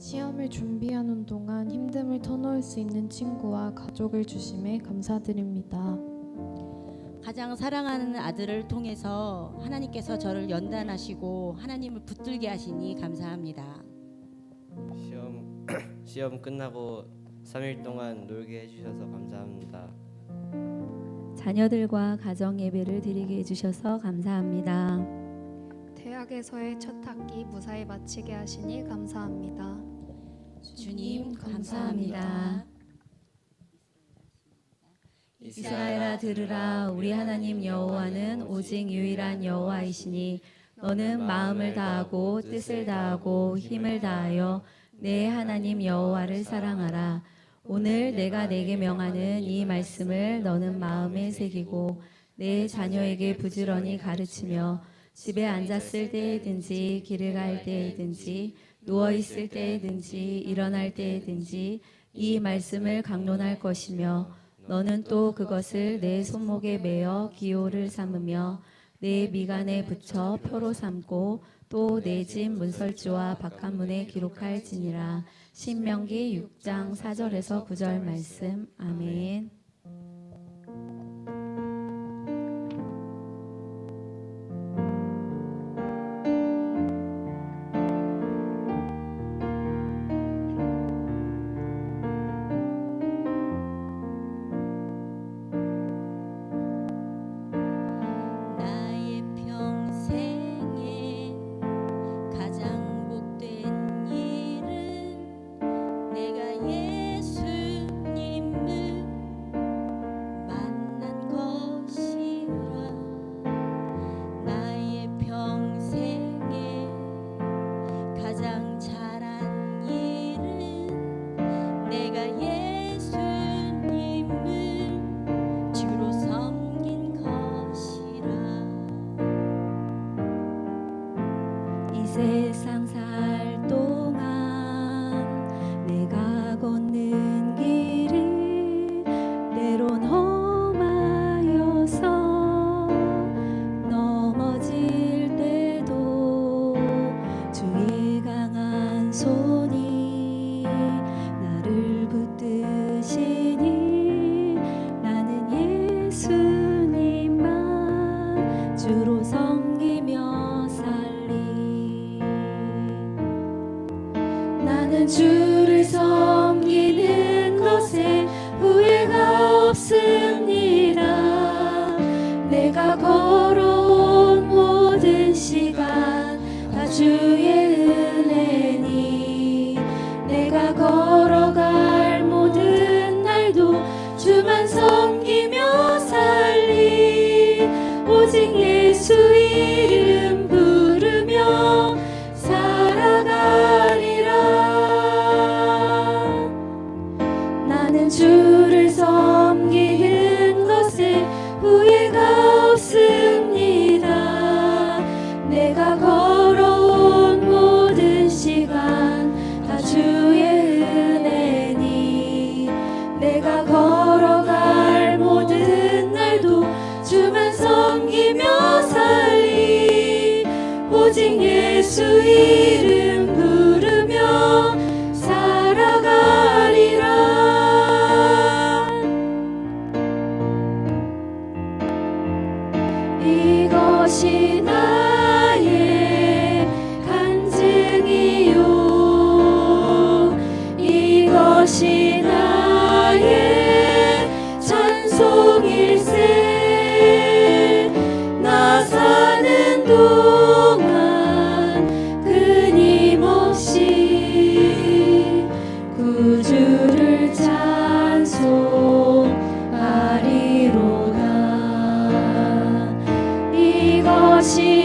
시험을 준비하는 동안 힘듦을 터놓을 수 있는 친구와 가족을 주심에 감사드립니다. 가장 사랑하는 아들을 통해서 하나님께서 저를 연단하시고 하나님을 붙들게 하시니 감사합니다. 시험 시험 끝나고 3일 동안 놀게 해주셔서 감사합니다. 자녀들과 가정 예배를 드리게 해주셔서 감사합니다. 대학에서의 첫 학기 무사히 마치게 하시니 감사합니다. 주님 감사합니다. 이스라엘아 들으라 우리 하나님 여호와는 오직 유일한 여호와이시니 너는 마음을 다하고 뜻을 다하고 힘을 다하여 내 하나님 여호와를 사랑하라 오늘 내가 내게 명하는 이 말씀을 너는 마음에 새기고 내 자녀에게 부지런히 가르치며 집에 앉았을 때에든지 길을 갈 때에든지 누워 있을 때에든지 일어날 때에든지 이 말씀을 강론할 것이며 너는 또 그것을 내 손목에 매어 기호를 삼으며 내 미간에 붙여 표로 삼고 또 내 집 문설주와 바깥문에 기록할지니라 신명기 6장 4절에서 9절 말씀 아멘. 주의 은혜니 내가 걸어갈 모든 날도 주만 섬기며 살리. 오직 예수 이름 부르며 살아가리라 이 foge.